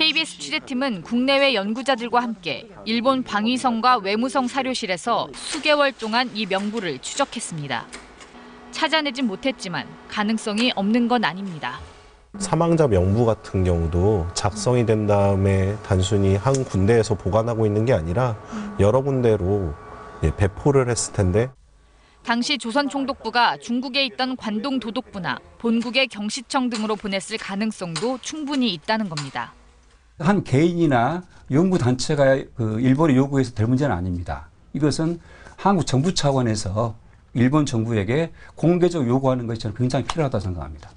KBS 취재팀은 국내외 연구자들과 함께 일본 방위성과 외무성 사료실에서 수개월 동안 이 명부를 추적했습니다. 찾아내진 못했지만 가능성이 없는 건 아닙니다. 사망자 명부 같은 경우도 작성이 된 다음에 단순히 한 군데에서 보관하고 있는 게 아니라 여러 군데로 예, 배포를 했을 텐데 당시 조선 총독부가 중국에 있던 관동 도독부나 본국의 경시청 등으로 보냈을 가능성도 충분히 있다는 겁니다. 한 개인이나 연구 단체가 그 일본에 요구해서 될 문제는 아닙니다. 이것은 한국 정부 차원에서 일본 정부에게 공개적으로 요구하는 것이 저는 굉장히 필요하다고 생각합니다.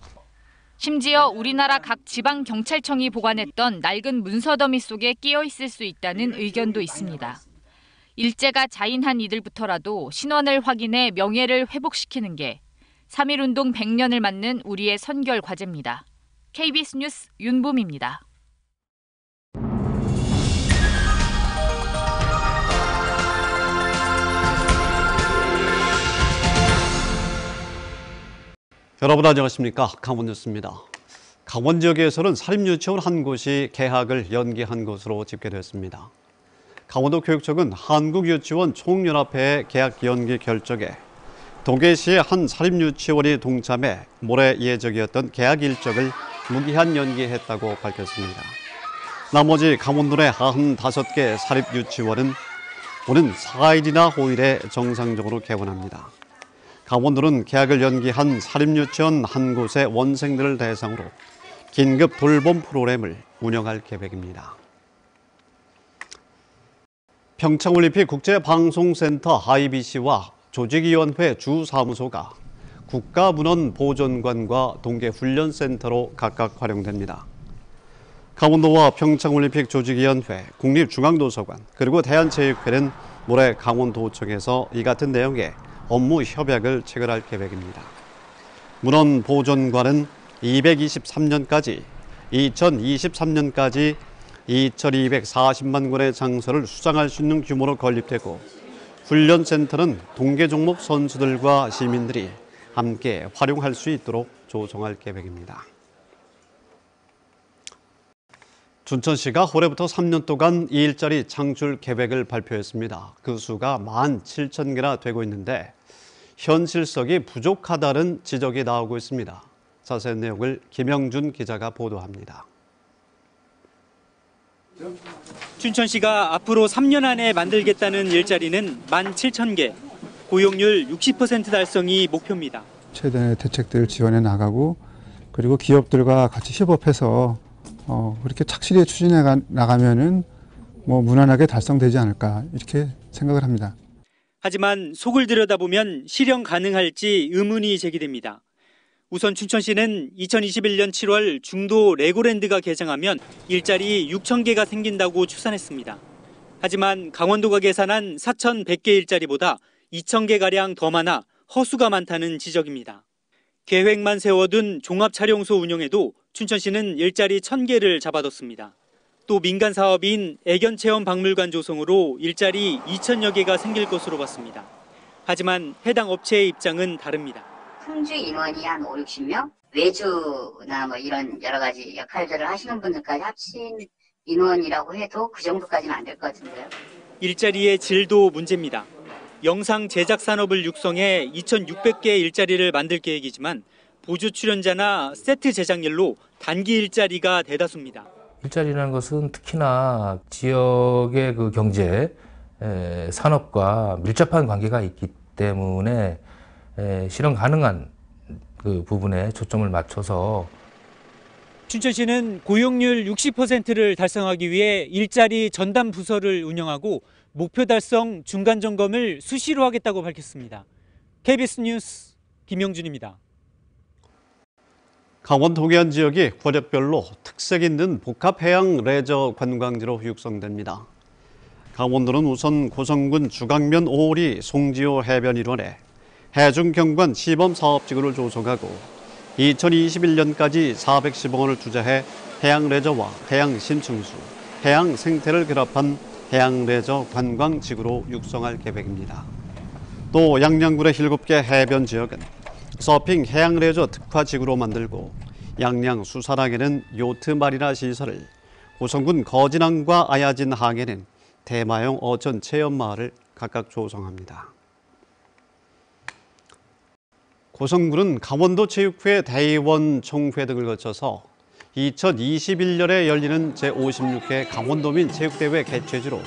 심지어 우리나라 각 지방 경찰청이 보관했던 낡은 문서 더미 속에 끼어 있을 수 있다는 의견도 있습니다. 일제가 자인한 이들부터라도 신원을 확인해 명예를 회복시키는 게 3.1운동 100년을 맞는 우리의 선결 과제입니다. KBS 뉴스 윤봄입니다. 여러분 안녕하십니까 강원 뉴스입니다. 강원 지역에서는 사립유치원 한 곳이 개학을 연기한 것으로 집계됐습니다. 강원도 교육청은 한국유치원 총연합회의 개학 연기 결정에 도계시의 한 사립유치원이 동참해 모레 예정이었던 개학 일정을 무기한 연기했다고 밝혔습니다. 나머지 강원도 내 95개 사립유치원은 오는 4일이나 5일에 정상적으로 개원합니다. 강원도는 개학을 연기한 사립유치원 한 곳의 원생들을 대상으로 긴급 돌봄 프로그램을 운영할 계획입니다. 평창올림픽 국제방송센터 IBC와 조직위원회 주사무소가 국가문헌보존관과 동계훈련센터로 각각 활용됩니다. 강원도와 평창올림픽 조직위원회, 국립중앙도서관, 그리고 대한체육회는 모레 강원도청에서 이 같은 내용의 업무 협약을 체결할 계획입니다. 문헌 보존관은 223년까지, 2023년까지 2240만 권의 장소를 수장할 수 있는 규모로 건립되고 훈련센터는 동계 종목 선수들과 시민들이 함께 활용할 수 있도록 조성할 계획입니다. 춘천시가 올해부터 3년 동안 일자리 창출 계획을 발표했습니다. 그 수가 1만 7천 개나 되고 있는데 현실성이 부족하다는 지적이 나오고 있습니다. 자세한 내용을 김영준 기자가 보도합니다. 춘천시가 앞으로 3년 안에 만들겠다는 일자리는 17,000개, 고용률 60% 달성이 목표입니다. 최대의 대책들을 지원해 나가고 그리고 기업들과 같이 협업해서 어, 그렇게 착실히 추진해 나가면은 뭐 무난하게 달성되지 않을까 이렇게 생각을 합니다. 하지만 속을 들여다보면 실현 가능할지 의문이 제기됩니다. 우선 춘천시는 2021년 7월 중도 레고랜드가 개장하면 일자리 6천 개가 생긴다고 추산했습니다. 하지만 강원도가 계산한 4,100개 일자리보다 2천 개가량 더 많아 허수가 많다는 지적입니다. 계획만 세워둔 종합촬영소 운영에도 춘천시는 일자리 1,000개를 잡아뒀습니다. 또 민간 사업인 애견 체험 박물관 조성으로 일자리 2천여 개가 생길 것으로 봤습니다. 하지만 해당 업체의 입장은 다릅니다. 품주 인원이 한 5, 60명, 외주나 뭐 이런 여러 가지 역할들을 하시는 분들까지 합친 인원이라고 해도 그 정도까지는 안 될 것 같은데요. 일자리의 질도 문제입니다. 영상 제작 산업을 육성해 2,600개 일자리를 만들 계획이지만 보조 출연자나 세트 제작일로 단기 일자리가 대다수입니다. 일자리라는 것은 특히나 지역의 그 경제 산업과 밀접한 관계가 있기 때문에 실현 가능한 그 부분에 초점을 맞춰서 춘천시는 고용률 60%를 달성하기 위해 일자리 전담 부서를 운영하고 목표 달성 중간 점검을 수시로 하겠다고 밝혔습니다. KBS 뉴스 김영준입니다. 강원 동해안 지역이 권역별로 특색 있는 복합 해양 레저 관광지로 육성됩니다. 강원도는 우선 고성군 주강면 오리 송지호 해변 일원에 해중경관 시범사업지구를 조성하고 2021년까지 410억 원을 투자해 해양 레저와 해양 신충수, 해양 생태를 결합한 해양 레저 관광지구로 육성할 계획입니다. 또 양양군의 7개 해변 지역은 서핑 해양 레저 특화 지구로 만들고 양양 수산항에는 요트 마리나 시설을 고성군 거진항과 아야진 항에는 대마용 어촌 체험마을을 각각 조성합니다. 고성군은 강원도 체육회 대의원 총회 등을 거쳐서 2021년에 열리는 제56회 강원도민 체육대회 개최지로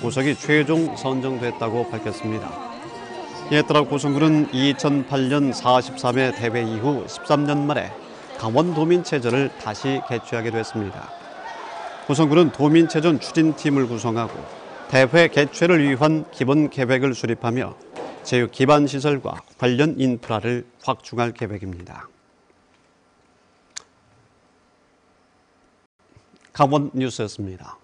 고성이 최종 선정됐다고 밝혔습니다. 이에 따라 고성군은 2008년 43회 대회 이후 13년 만에 강원도민체전을 다시 개최하게 됐습니다. 고성군은 도민체전 추진팀을 구성하고 대회 개최를 위한 기본 계획을 수립하며 체육 기반 시설과 관련 인프라를 확충할 계획입니다. 강원 뉴스였습니다.